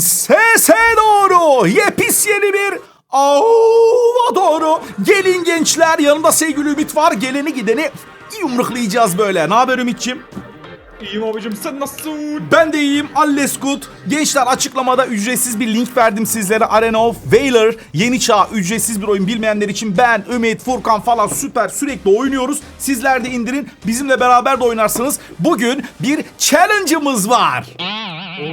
Sese doğru yepis yeni bir Ava doğru. Gelin gençler yanında sevgili Ümit var. Geleni gideni yumruklayacağız böyle. Ne haber Ümit'ciğim? İyiyim abicim sen nasılsın? Ben de iyiyim. Alles good. Gençler açıklamada ücretsiz bir link verdim sizlere. Arena of Valor yeni çağ ücretsiz bir oyun bilmeyenler için ben, Ümit, Furkan falan süper sürekli oynuyoruz. Sizler de indirin. Bizimle beraber de oynarsınız. Bugün bir challenge'ımız var.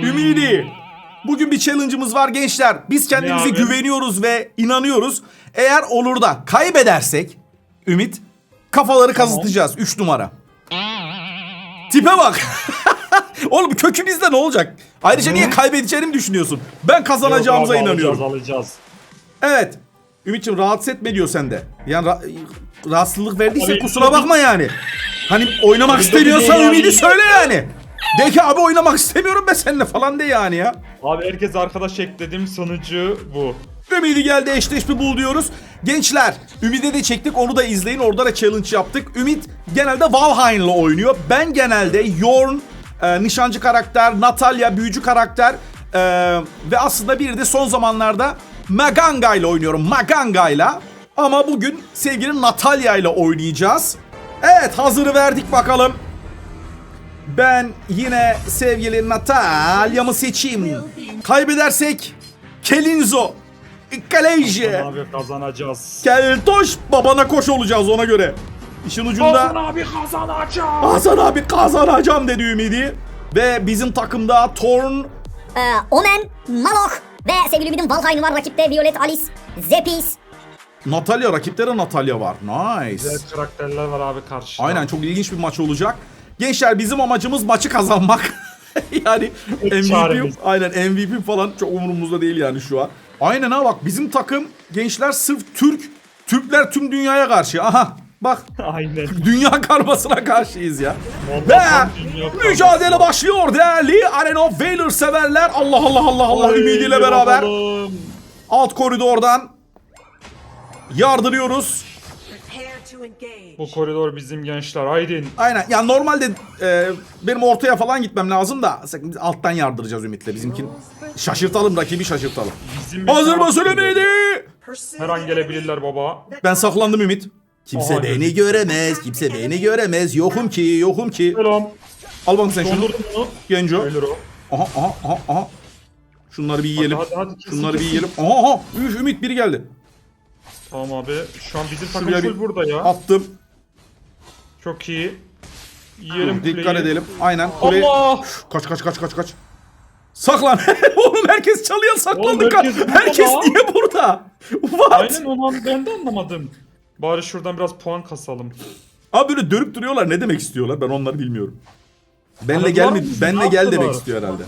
Ümidi. Bugün bir challenge'ımız var gençler. Biz kendimize güveniyoruz ve inanıyoruz. Eğer olur da kaybedersek Ümit kafaları kazıtacağız 3 numara. Tipe bak. Oğlum kökümüzde ne olacak? Ayrıca niye kaybedeceğini mi düşünüyorsun? Ben kazanacağımıza Yok abi, inanıyorum. Alacağız alacağız. Evet. Ümit'ciğim rahatsız etme diyor sende. Yani ra- rahatsızlık verdiyse Abi, kusura bakma yani. Hani oynamak istemiyorsan abi. söyle yani. De ki abi oynamak istemiyorum ben seninle falan de yani ya. Abi herkes arkadaş ekledim sonucu bu. Ümidi geldi eşleş bir bul diyoruz. Gençler Ümit'e de çektik onu da izleyin orada da challenge yaptık. Ümit genelde Valheim'la oynuyor. Ben genelde Yorn e, nişancı karakter, Natalya büyücü karakter e, ve aslında bir de son zamanlarda Maganga ile oynuyorum. Maganga ile. Ama bugün sevgili Natalya ile oynayacağız. Evet hazırı verdik bakalım. Ben yine sevgili Natalya'mı seçeyim. Kaybedersek Kelinzo, Kaleji, Abi kazanacağız. Keltoş babana koş olacağız ona göre. İşin ucunda abi kazanacağız. Hasan abi kazanacağım dedi Ümidi. Ve bizim takımda Torn, Ee, Omen, Malok ve sevgili Ümit'in Valheim var rakipte Violet Alice, Zepis. Natalya rakipleri Natalya var. Nice. Güzel karakterler var abi karşıda. Aynen çok ilginç bir maç olacak. Gençler bizim amacımız maçı kazanmak. yani MVP, çaremiz. aynen MVP falan çok umurumuzda değil yani şu an. Aynen ha bak bizim takım gençler sırf Türk, Türkler tüm dünyaya karşı. Aha bak Aynen. dünya karmasına karşıyız ya. Ve mücadele başlıyor değerli Arena of Valor severler. Allah Allah Allah Allah Ay, ümidiyle beraber bakalım. alt koridordan yardırıyoruz. Bu koridor bizim gençler haydin. Aynen. Ya normalde e, benim ortaya falan gitmem lazım da sakın biz alttan yardıracağız Ümit'le. Bizimkin şaşırtalım rakibi şaşırtalım. Bizim Hazır mı söylemedi? Her an gelebilirler baba. Ben saklandım Ümit. Kimse Aha, beni gözük. göremez. Kimse beni göremez. Yokum ki, yokum ki. Selam. Al bakalım sen şunu. Dondurdun mu? Genco. Ölür o. Aha aha aha aha. Şunları bir yiyelim. Hadi, hadi, kesin, Şunları bir kesin. yiyelim. Aha aha. Üf Ümit biri geldi. Tamam abi. Şu an bizim takım Şuraya full bir burada ya. attım. Çok iyi. Yiyelim Dikkat kuleyi. edelim. Aynen. Kuleyi- Allah! Kaç kaç kaç kaç kaç. Saklan. Oğlum herkes çalıyor saklandık. Oğlum herkes herkes burada lan. niye burada? What? Aynen onu ben de anlamadım. Bari şuradan biraz puan kasalım. Abi böyle dönüp duruyorlar ne demek istiyorlar ben onları bilmiyorum. Benle Tanıdılar gel mı mi? bizi? Benle Ne gel demek istiyor herhalde.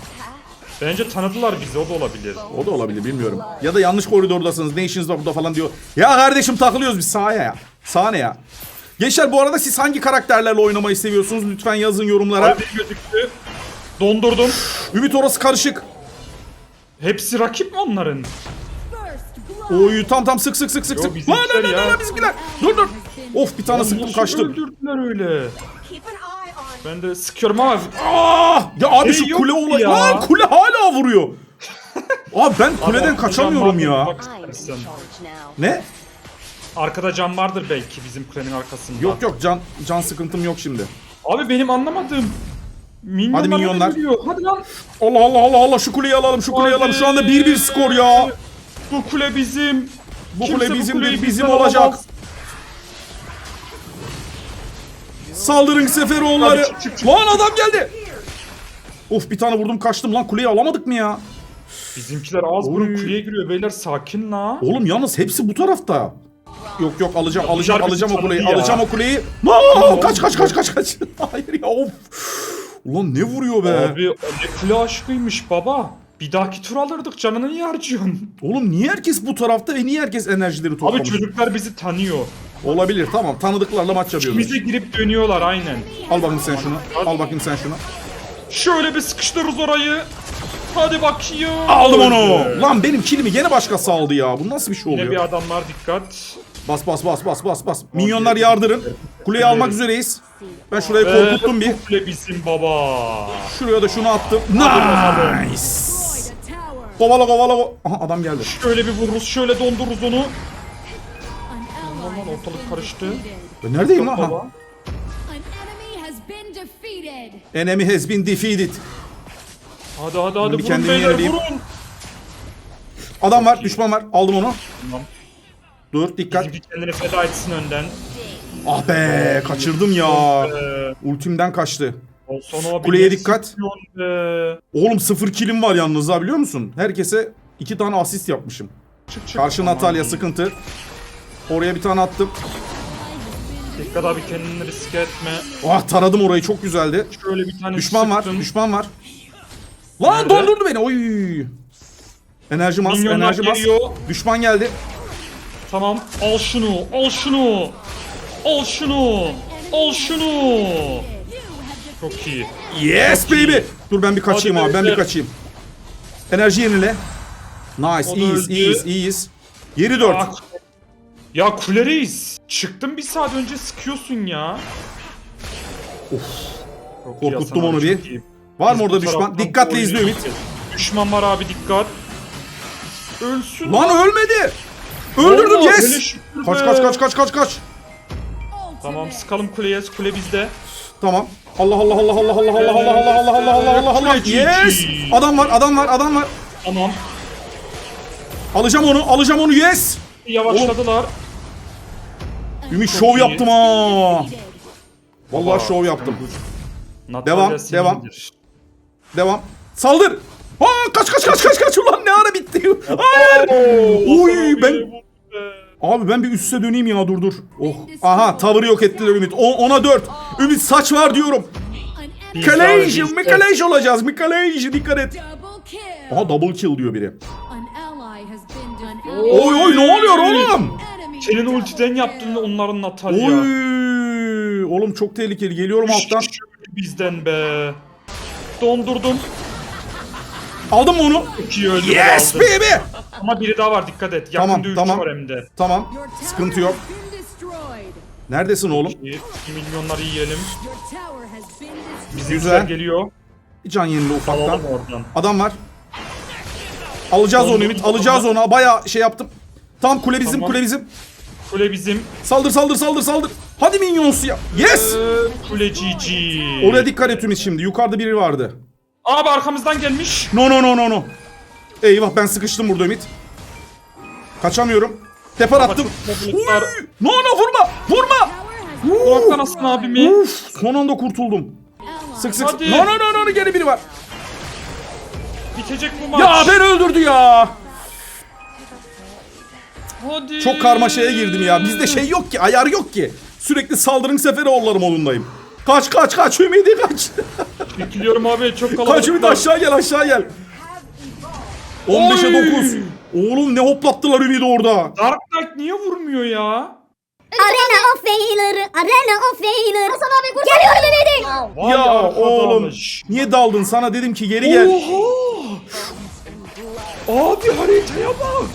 Bence tanıdılar bizi o da olabilir. O da olabilir bilmiyorum. Ya da yanlış koridordasınız. Ne işiniz var burada falan diyor. Ya kardeşim takılıyoruz biz sağa ya. Sağa ne ya? Gençler bu arada siz hangi karakterlerle oynamayı seviyorsunuz? Lütfen yazın yorumlara. Hadi gözüktü. Dondurdum. Ümit orası karışık. Hepsi rakip mi onların? Oy tam tam sık sık sık sık Yo, sık. Lan lan lan bizimkiler. Dur dur. Of bir tane sıktım kaçtım. öldürdüler öyle? Ben de sıkıyorum ama Aa! Ya abi Şey şu yok kule ki olay. ya. Lan kule hala vuruyor. Abi ben kuleden Arkada kaçamıyorum ya. Ne? Arkada cam vardır belki bizim kulenin arkasında. Yok yok can can sıkıntım yok şimdi. Abi benim anlamadığım. Minyonlar Hadi minyonlar. geliyor. Hadi lan. Allah Allah Allah Allah şu kuleyi alalım şu kuleyi alalım. Şu anda 1-1 skor ya. Bu kule bizim. Bu Kimse kule bizim değil, bizim bizden olacak. alamaz. Saldırın Seferoğulları. Lan adam geldi. Of bir tane vurdum kaçtım lan kuleyi alamadık mı ya? Bizimkiler ağız burun kuleye giriyor beyler sakin la. Oğlum yalnız hepsi bu tarafta. Yok yok alacağım alacağım alacağım o kuleyi alacağım o kuleyi. Aa, kaç kaç kaç kaç kaç. Hayır ya of. Ulan ne vuruyor be? Abi ne kule aşkıymış baba. Bir dahaki tur alırdık canını niye harcıyorsun? Oğlum niye herkes bu tarafta ve niye herkes enerjileri Abi toplamış? çocuklar bizi tanıyor. Olabilir tamam tanıdıklarla maç yapıyoruz. Bize girip dönüyorlar aynen. Al bakayım sen şunu. Al bakayım sen şunu. Şöyle bir sıkıştırırız orayı. Hadi bakayım. Aldım onu. Lan benim kilimi gene başkası aldı ya. Bu nasıl bir şey Yine oluyor? bir adam var dikkat. Bas bas bas bas bas bas. Minyonlar yardırın. Kuleyi almak üzereyiz. Ben şurayı Ve korkuttum bir. kule bizim baba. Şuraya da şunu attım. Nice. Kovala kovala ko- Aha adam geldi. Şöyle bir vururuz, şöyle dondururuz onu. An Aman ally has ortalık karıştı. Ben neredeyim lan? Ha. Enemy has been defeated. Enemy has been defeated. Hadi hadi hadi Bir vurun kendimi beyler yenileyim. vurun. Adam var, düşman var. Aldım onu. Tamam. Dur dikkat. Bizimki kendini feda etsin önden. Ah be kaçırdım ya. Ee, Ultimden kaçtı. Olsan abi Kuleye dikkat. Oğlum sıfır kilim var yalnız ha biliyor musun? Herkese iki tane asist yapmışım. Çık çık. Karşı. Natalya sıkıntı. Oraya bir tane attım. Dikkat abi kendini riske etme. Ah taradım orayı çok güzeldi. Şöyle bir tane Düşman var, sıktım. düşman var. Lan Nerede? dondurdu beni. Oy. Enerji az, Minyonlar enerji az. geliyor. Düşman geldi. Tamam. Al şunu. Al şunu. Al şunu. Al şunu. Çok iyi. Yes baby. Dur ben bir kaçayım Hadi abi. Ben bir kaçayım. Enerji yenile. Nice. O iyiyiz, iyiyiz, iyiyiz. Yeri 4. Ya kulereyiz. Çıktım bir saat önce sıkıyorsun ya. Of. Korkuttum onu bir. Var mı orada düşman? Dikkatle izle Ümit. Düşman var abi dikkat. Ölsün. Lan ölmedi. Öldürdüm Allah, hele yes. şükür Kaç be. kaç kaç kaç kaç kaç. Tamam sıkalım kuleye. Kule bizde. Tamam. Allah Allah Allah Allah Allah Allah Allah Allah Allah Allah Allah Allah Allah Kule Yes. Adam var adam var adam var. Tamam. Alacağım onu alacağım onu yes. Yavaşladılar. Ümit Çok şov iyi. yaptım ha. Vallahi şov yaptım. Natalya Devam, devam. Devam. Saldır. Ha kaç kaç kaç kaç kaç ulan ne ara bitti. Hayır. Oy ben Abi ben bir üste döneyim ya dur dur. Oh. Aha tavırı yok ettiler Ümit. O, ona 4. Ümit saç var diyorum. Kalej, Mikalej olacağız. Mikalej dikkat et. Aha double kill diyor biri. Oy oy ne oluyor oğlum? Senin ultiden yaptın onların Natalya. Oy. Oğlum çok tehlikeli. Geliyorum alttan. Bizden be. Dondurdum. Aldım mı onu? Öldü. Yes aldı. baby. Ama biri daha var dikkat et. Yakın Tamam, tamam. var hem de. Tamam. Sıkıntı yok. Neredesin oğlum? İyi, milyonları yiyelim. Bizimkiler Güzel. geliyor. Bir can yenile ufaktan. Adam var. Alacağız onu Ümit. Alacağız onu. Bayağı şey yaptım. Tam kule bizim Tamam. kule bizim. Kule bizim. Saldır saldır saldır saldır. Hadi minyonsu ya. Yes. Ee, kule GG. Oraya dikkat et Ümit şimdi. Yukarıda biri vardı. Abi arkamızdan gelmiş. No no no no no. Eyvah ben sıkıştım burada Ümit. Kaçamıyorum. Teper attım. çok! No no vurma. Vurma. Kulaktan asın abimi. Uf, son anda kurtuldum. Sık sık. Hadi. No no no no gene biri var. Bitecek bu maç. Ya beni öldürdü ya. Hadi. Çok karmaşaya girdim ya. Bizde şey yok ki, ayar yok ki. Sürekli saldırın seferi olları modundayım. Kaç kaç kaç Ümidi kaç. Bekliyorum abi çok kalabalık. kaç Ümidi aşağı gel aşağı gel. 15'e Oy. 9. Oğlum ne hoplattılar Ümidi orada. Dark Knight niye vurmuyor ya? Arena of Failure, Arena of Failure. Hasan abi kurtar. Geliyorum Ümidi. Vay ya oğlum niye daldın sana dedim ki geri gel. Oha! Abi haritaya bak.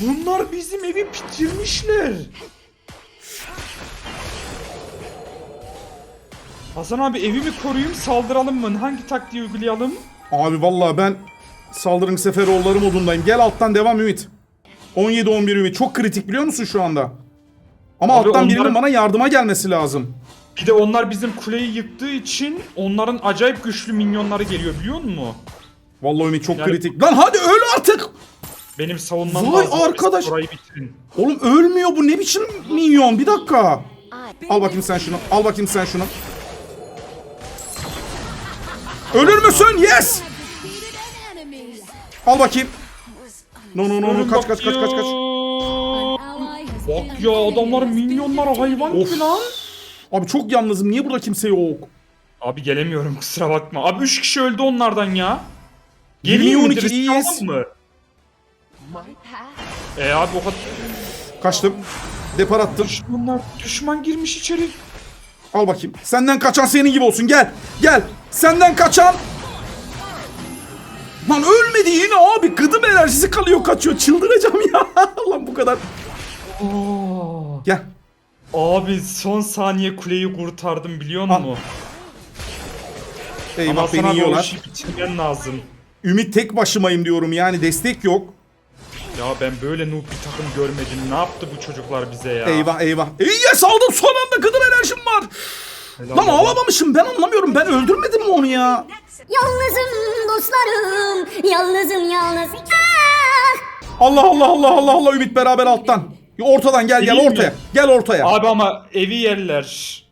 Bunlar bizim evi bitirmişler. Hasan abi evi mi koruyayım saldıralım mı? Hangi taktiği uygulayalım? Abi vallahi ben saldırın seferi olları modundayım. Gel alttan devam Ümit. 17-11 Ümit. Çok kritik biliyor musun şu anda? Ama Abi alttan birinin onların- bana yardıma gelmesi lazım. Bir de onlar bizim kuleyi yıktığı için onların acayip güçlü minyonları geliyor biliyor musun? Vallahi Ümit çok Yani- kritik. Lan hadi öl artık. Benim savunmam Vay lazım. arkadaş. Orayı bitirin. Oğlum ölmüyor bu ne biçim minyon bir dakika. Al bakayım sen şunu. Al bakayım sen şunu. Ölür müsün? Yes. Al bakayım. No no no no kaç kaç kaç kaç kaç. Bak ya adamların defeated. minyonları hayvan gibi lan. Abi çok yalnızım. Niye burada kimse yok? Abi gelemiyorum kusura bakma. Abi 3 kişi öldü onlardan ya. 20 Geleyim mi? 12 Risk iyiyiz. mı? E abi o kadar Kaçtım. Depar attım. düşmanlar düşman girmiş içeri. Al bakayım. Senden kaçan senin gibi olsun. Gel. Gel. Senden kaçan. Lan ölmedi yine abi. Gıdım enerjisi kalıyor kaçıyor. Çıldıracağım ya. Lan bu kadar. Oo. Gel. Abi son saniye kuleyi kurtardım biliyor musun? Eyvah Ama beni sana bu yiyorlar. işi bitirmen lazım. Ümit tek başımayım diyorum yani destek yok. Ya ben böyle noob bir takım görmedim. Ne yaptı bu çocuklar bize ya? Eyvah eyvah. İyi saldım son anda kadın enerjim var. Helal Lan olsun. ağlamamışım ben anlamıyorum. Ben öldürmedim mi onu ya? Yalnızım dostlarım, yalnızım yalnız. Ah! Allah Allah Allah Allah Allah Ümit beraber alttan. Ortadan gel gel mi? ortaya. Gel ortaya. Abi ama evi yerler.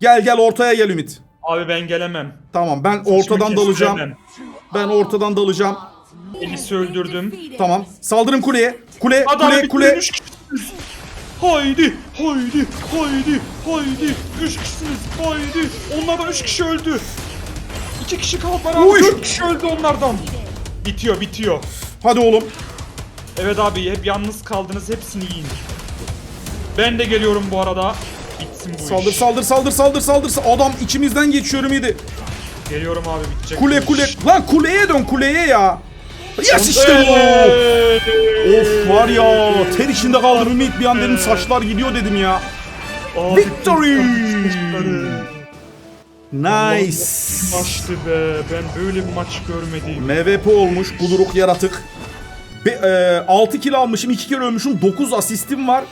Gel gel ortaya gel Ümit. Abi ben gelemem. Tamam ben ortadan Saçımı dalacağım. kestiremem. Ben ortadan dalacağım. Elis'i öldürdüm. Tamam. Saldırın kuleye. Kule Hadi kule kule. üç kişisiniz. Haydi, haydi, haydi, haydi. Üç kişisiniz, haydi. Onlardan üç kişi öldü. İki kişi kaldı bana. Uy. Dört kişi öldü onlardan. Bitiyor, bitiyor. Hadi oğlum. Evet abi hep yalnız kaldınız. Hepsini yiyin. Ben de geliyorum bu arada. Bitsin bu Saldır iş. saldır saldır saldır saldır. Adam içimizden geçiyor Ümidi. Geliyorum abi bitecek Kule bu kule. iş. Lan kuleye dön kuleye ya. Yes işte bu. Of var ya ter içinde kaldım Ümit bir an dedim saçlar gidiyor dedim ya. Abi, Victory. Nice. Maçtı be. Ben böyle bir maç görmedim. MVP olmuş Kuduruk yaratık. Be, e, 6 kill almışım 2 kere ölmüşüm 9 asistim var.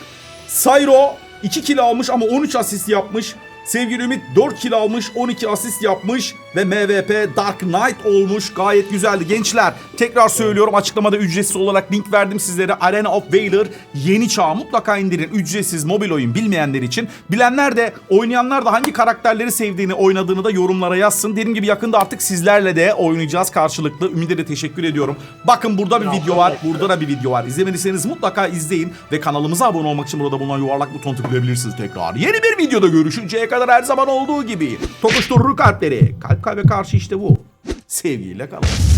Sayro 2 kill almış ama 13 asist yapmış. Sevgili Ümit 4 kill almış 12 asist yapmış ve MVP Dark Knight olmuş. Gayet güzeldi gençler. Tekrar söylüyorum açıklamada ücretsiz olarak link verdim sizlere. Arena of Valor yeni çağ mutlaka indirin. Ücretsiz mobil oyun bilmeyenler için. Bilenler de oynayanlar da hangi karakterleri sevdiğini oynadığını da yorumlara yazsın. Dediğim gibi yakında artık sizlerle de oynayacağız karşılıklı. Ümit'e de teşekkür ediyorum. Bakın burada bir video var. Burada da bir video var. İzlemediyseniz mutlaka izleyin. Ve kanalımıza abone olmak için burada bulunan yuvarlak butonu tıklayabilirsiniz tekrar. Yeni bir videoda görüşünceye kadar her zaman olduğu gibi. Tokuşturur kalpleri. Kalp kalbe karşı işte bu. Sevgiyle kalın.